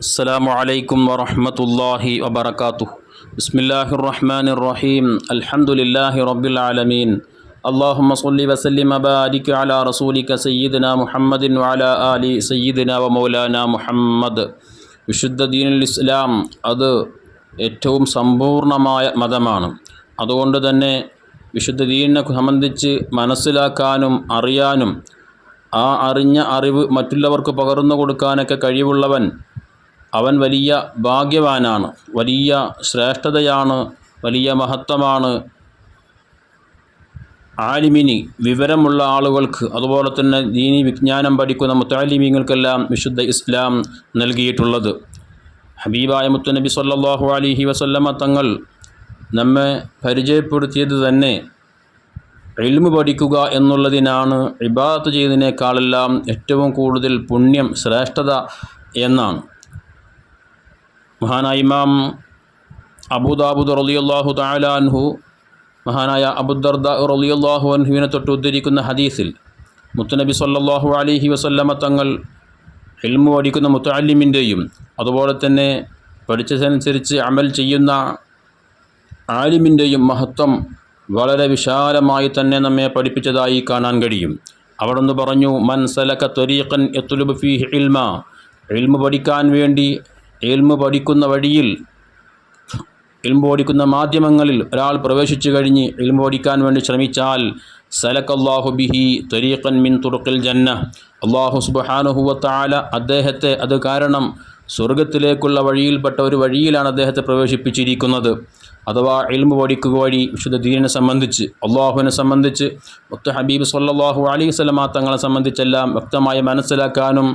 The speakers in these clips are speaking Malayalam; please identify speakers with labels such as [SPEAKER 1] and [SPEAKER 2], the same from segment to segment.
[SPEAKER 1] السلام عليكم ورحمة الله وبركاته بسم الله الرحمن الرحيم الحمد لله رب العالمين اللهم صل وسلم وبارك على رسولك سيدنا محمد وعلى آل سيدنا ومولانا മുഹമ്മദ് വിശുദ്ധ ദീനുൽ ഇസ്ലാം അത് ഏറ്റവും സമ്പൂർണമായ മതമാണ് അതുകൊണ്ട് തന്നെ വിശുദ്ധ ദീനിനെ സംബന്ധിച്ച് മനസ്സിലാക്കാനും അറിയാനും ആ അറിഞ്ഞ അറിവ് മറ്റുള്ളവർക്ക് പകർന്നു കൊടുക്കാനൊക്കെ കഴിവുള്ളവൻ അവൻ വലിയ ഭാഗ്യവാനാണ് വലിയ ശ്രേഷ്ഠതയാണ് വലിയ മഹത്വമാണ്. ആലിമിനി വിവരമുള്ള ആളുകൾക്ക് അതുപോലെ തന്നെ ദീനി വിജ്ഞാനം പഠിക്കുന്ന മുത്താലിമീങ്ങൾക്കെല്ലാം വിശുദ്ധ ഇസ്ലാം നൽകിയിട്ടുള്ളത്. ഹബീബായ മുത്തുനബി സല്ലാഹു അലൈഹി വസല്ലമ തങ്ങൾ നമ്മെ പരിചയപ്പെടുത്തിയത് തന്നെ എൽമു പഠിക്കുക എന്നുള്ളതിനാണ്. ഇബാദത്ത് ചെയ്തതിനേക്കാളെല്ലാം ഏറ്റവും കൂടുതൽ പുണ്യം ശ്രേഷ്ഠത എന്നാണ്. മഹാനായ ഇമാം അബൂദാബുദ് റളിയല്ലാഹു തആല അൻഹു മഹാനായ അബുദർദ റളിയല്ലാഹു അൻഹുവിനെ തൊട്ട് ഉദ്ധരിക്കുന്ന ഹദീസിൽ മുത്തുനബി സല്ലല്ലാഹു അലൈഹി വസല്ലമ തങ്ങൾ ഇൽമു പഠിക്കുന്ന മുത്തഅല്ലിമിന്റെയും അതുപോലെ തന്നെ പഠിച്ചതനുസരിച്ച് അമൽ ചെയ്യുന്ന ആലിമിന്റെയും മഹത്വം വളരെ വിശാലമായി തന്നെ നമ്മെ പഠിപ്പിച്ചതായി കാണാൻ കഴിയും. അവിടുന്ന് പറഞ്ഞു മൻ സലക ത്വരീഖൻ ഫി ഇൽമ ഇൽമു പഠിക്കാൻ വേണ്ടി ഇൽമു പഠിക്കുന്ന വഴിയിൽ എൽമ്പ് പഠിക്കുന്ന മാധ്യമങ്ങളിൽ ഒരാൾ പ്രവേശിച്ചു കഴിഞ്ഞ് എൽമ്പ് പഠിക്കാൻ വേണ്ടി ശ്രമിച്ചാൽ സലക്കല്ലാഹു ബിഹി ത്വരീഖൻ മിൻ തുറുക്കിൽ ജന്ന. അള്ളാഹു സുബഹാനുഹുവത്താല അദ്ദേഹത്തെ അത് കാരണം സ്വർഗത്തിലേക്കുള്ള വഴിയിൽപ്പെട്ട ഒരു വഴിയിലാണ് അദ്ദേഹത്തെ പ്രവേശിപ്പിച്ചിരിക്കുന്നത്. അഥവാ എൽമ്പ് പഠിക്കുക വഴി വിശുദ്ധ ദീനിനെ സംബന്ധിച്ച് അള്ളാഹുവിനെ സംബന്ധിച്ച് മുത്ത ഹബീബ് സല്ലാഹു അലൈഹി സ്വലമാ തങ്ങളെ സംബന്ധിച്ചെല്ലാം വ്യക്തമായി മനസ്സിലാക്കാനും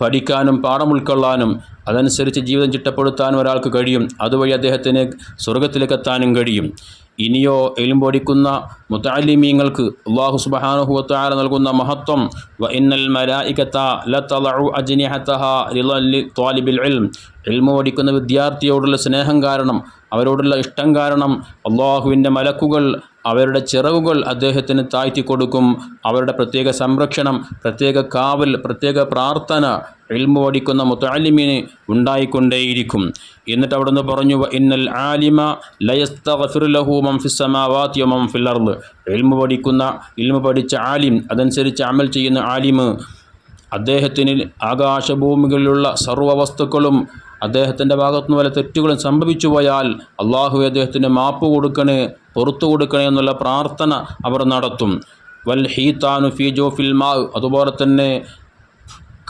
[SPEAKER 1] പഠിക്കാനും പാഠം ഉൾക്കൊള്ളാനും അതനുസരിച്ച് ജീവിതം ചിട്ടപ്പെടുത്താനും ഒരാൾക്ക് കഴിയും. അതുവഴി അദ്ദേഹത്തിന് സ്വർഗത്തിലേക്ക് എത്താനും കഴിയും. ഇനിയോ എലും പഠിക്കുന്ന മുത്താലിമീങ്ങൾക്ക് അള്ളാഹു സുബഹാനുഹുവത്താല നൽകുന്ന മഹത്വം വ ഇന്നൽ ഇൽം. പഠിക്കുന്ന വിദ്യാർത്ഥിയോടുള്ള സ്നേഹം കാരണം അവരോടുള്ള ഇഷ്ടം കാരണം അള്ളാഹുവിന്റെ മലക്കുകൾ അവരുടെ ചിറകുകൾ അദ്ദേഹത്തിന് താഴ്ത്തി കൊടുക്കും. അവരുടെ പ്രത്യേക സംരക്ഷണം പ്രത്യേക കാവൽ പ്രത്യേക പ്രാർത്ഥന ഇൽമു പഠിക്കുന്ന മുത്താലിമിന് ഉണ്ടായിക്കൊണ്ടേയിരിക്കും. എന്നിട്ട് അവിടുന്ന് പറഞ്ഞു ഇന്നൽ ആലിമ ലയസ്തഫിർലഹു മംഫിസമാവാത്തി മംഫിൽ അർദ്. ഇൽമു പഠിക്കുന്ന ഇൽമു പഠിച്ച ആലിം അതനുസരിച്ച് അമൽ ചെയ്യുന്ന ആലിമ്. അദ്ദേഹത്തിന് ആകാശഭൂമികളിലുള്ള സർവ വസ്തുക്കളും അദ്ദേഹത്തിന്റെ ഭാഗത്തുനിന്ന് വല്ല തെറ്റുകളും സംഭവിച്ചു പോയാൽ അള്ളാഹു അദ്ദേഹത്തിന് മാപ്പ് കൊടുക്കണേ പുറത്തു കൊടുക്കണേ എന്നുള്ള പ്രാർത്ഥന അവർ നടത്തും. വൽ ഹീതാനു ഫി ജോഫിൽ മാവ് അതുപോലെ തന്നെ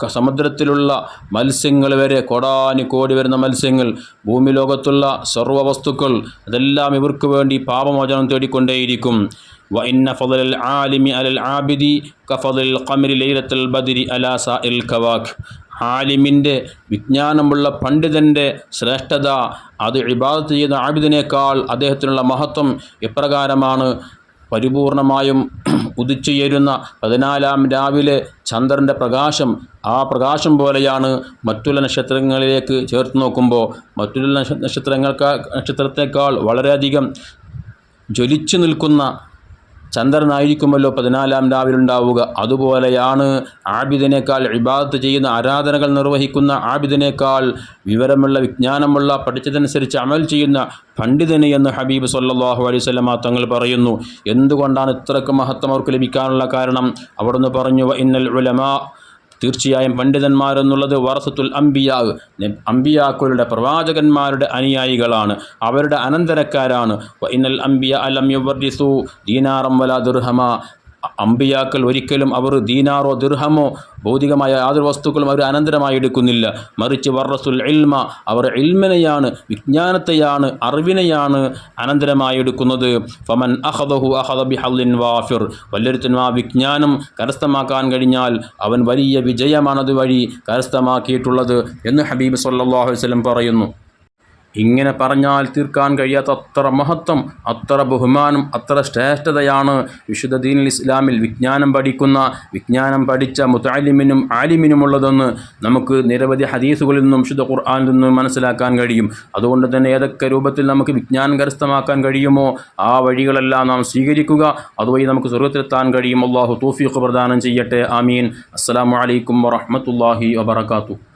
[SPEAKER 1] സമുദ്രത്തിലുള്ള മത്സ്യങ്ങൾ വരെ കൊടാനി കോടി വരുന്ന മത്സ്യങ്ങൾ ഭൂമി ലോകത്തുള്ള സർവ വസ്തുക്കൾ അതെല്ലാം ഇവർക്ക് വേണ്ടി പാപമോചനം തേടിക്കൊണ്ടേയിരിക്കും. വ ഇന്ന ഫലൽ ആലിമി അലൽ ആബിദി കഫദൽ കമിരി ലൈലത്തൽ ബദിരി അലാസ ഇൽ കവാഖ് ആലിമിന്റെ വിജ്ഞാനമുള്ള പണ്ഡിതന്റെ ശ്രേഷ്ഠത അത് ഇബാദത്ത് ചെയ്ത ആബിദിനേക്കാൾ അദ്ദേഹത്തിനുള്ള മഹത്വം എപ്രകാരമാണ്? പരിപൂർണമായും ഉദിച്ചുയരുന്ന പതിനാലാം രാവിലെ ചന്ദ്രന്റെ പ്രകാശം ആ പ്രകാശം പോലെയാണ് മറ്റുള്ള നക്ഷത്രങ്ങളിലേക്ക് ചേർത്ത് നോക്കുമ്പോൾ. മറ്റുള്ള നക്ഷത്രങ്ങൾക്ക് നക്ഷത്രത്തേക്കാൾ വളരെയധികം ജ്വലിച്ചു നിൽക്കുന്ന ചന്ദ്രനായിരിക്കുമല്ലോ പതിനാലാം രാവിലുണ്ടാവുക. അതുപോലെയാണ് ആബിദിനേക്കാൾ ഇബാദത്ത് ചെയ്യുന്ന ആരാധനകൾ നിർവഹിക്കുന്ന ആബിദിനേക്കാൾ വിവരമുള്ള വിജ്ഞാനമുള്ള പഠിച്ചതനുസരിച്ച് അമൽ ചെയ്യുന്ന പണ്ഡിതന് എന്ന് ഹബീബ് സല്ലാഹു അലൈഹി സ്വലമ തങ്ങൾ പറയുന്നു. എന്തുകൊണ്ടാണ് ഇത്രക്ക് മഹത്വം അവർക്ക് ലഭിക്കാനുള്ള കാരണം? അവിടുന്ന് പറഞ്ഞു ഇന്നൽ ഉലമാ തീർച്ചയായും പണ്ഡിതന്മാരെന്നുള്ളത് വറസത്തുൽ അംബിയാ അംബിയാക്കളുടെ പ്രവാചകന്മാരുടെ അനുയായികളാണ്. അവരുടെ അനന്തരക്കാരാണ്. ഇന്നൽ അംബിയ അലം യുവർദിസു ദീനാറം വല ദുർഹമ. അമ്പിയാക്കൾ ഒരിക്കലും അവർ ദീനാറോ ദുർഹമോ ഭൗതികമായ യാതൊരു വസ്തുക്കളും അവർ അനന്തരമായി എടുക്കുന്നില്ല. മറിച്ച് വർറസുൽ ഇൽമ അവർ ഇൽമിനെയാണ് വിജ്ഞാനത്തെയാണ് അറിവിനെയാണ് അനന്തരമായി എടുക്കുന്നത്. ഫമൻ അഹദഹു അഹദ ബിഹലിൻ വാഫിർ. വല്ലൊരുത്തനും ആ വിജ്ഞാനം കരസ്ഥമാക്കാൻ കഴിഞ്ഞാൽ അവൻ വലിയ വിജയമാണത് വഴി കരസ്ഥമാക്കിയിട്ടുള്ളത് എന്ന് ഹബീബ് സല്ലാഹു വസ്ലം പറയുന്നു. ഇങ്ങനെ പറഞ്ഞാൽ തീർക്കാൻ കഴിയാത്ത അത്ര മഹത്വം അത്ര ബഹുമാനം അത്ര ശ്രേഷ്ഠതയാണ്. വിശുദ്ധ ദീനിൽ ഇസ്ലാമിൽ വിജ്ഞാനം പഠിക്കുന്ന വിജ്ഞാനം പഠിച്ച മുത്താലിമിനും ആലിമിനുമുള്ളതെന്ന് നമുക്ക് നിരവധി ഹദീസുകളിൽ നിന്നും വിശുദ്ധ ഖുർആാനിൽ നിന്നും മനസ്സിലാക്കാൻ കഴിയും. അതുകൊണ്ട് തന്നെ ഏതൊക്കെ രൂപത്തിൽ നമുക്ക് വിജ്ഞാനം കരസ്ഥമാക്കാൻ കഴിയുമോ ആ വഴികളെല്ലാം നാം സ്വീകരിക്കുക. അതുവഴി നമുക്ക് സ്വർഗത്തിലെത്താൻ കഴിയും. അള്ളാഹു തൂഫീഖ് പ്രദാനം ചെയ്യട്ടെ. ആമീൻ. അസ്സാം വലൈക്കും വറഹമത്തല്ലാഹി വബർക്കാത്തു